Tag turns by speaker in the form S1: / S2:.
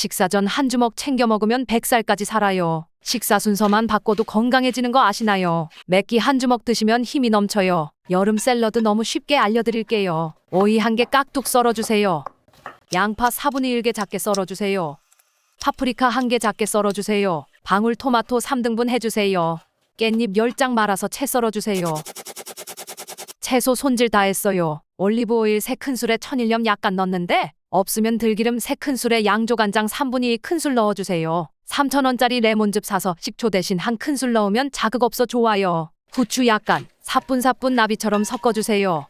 S1: 식사 전 한 주먹 챙겨 먹으면 100살까지 살아요. 식사 순서만 바꿔도 건강해지는 거 아시나요? 맵기 한 주먹 드시면 힘이 넘쳐요. 여름 샐러드 너무 쉽게 알려드릴게요. 오이 한 개 깍둑 썰어주세요. 양파 4분의 1개 작게 썰어주세요. 파프리카 한 개 작게 썰어주세요. 방울토마토 3등분 해주세요. 깻잎 10장 말아서 채 썰어주세요. 채소 손질 다 했어요. 올리브 오일 3큰술에 천일염 약간 넣는데 없으면 들기름 3큰술에 양조간장 3분의 2 큰술 넣어주세요. 3,000원짜리 레몬즙 사서 식초 대신 한 큰술 넣으면 자극 없어 좋아요. 후추 약간 사뿐사뿐 나비처럼 섞어주세요.